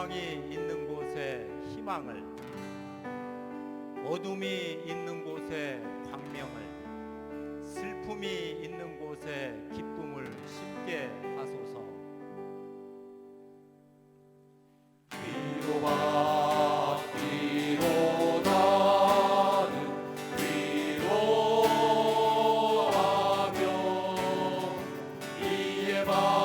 소망이 있는 곳에 희망을, 어둠이 있는 곳에 광명을, 슬픔이 있는 곳에 기쁨을 심게 하소서. Eva.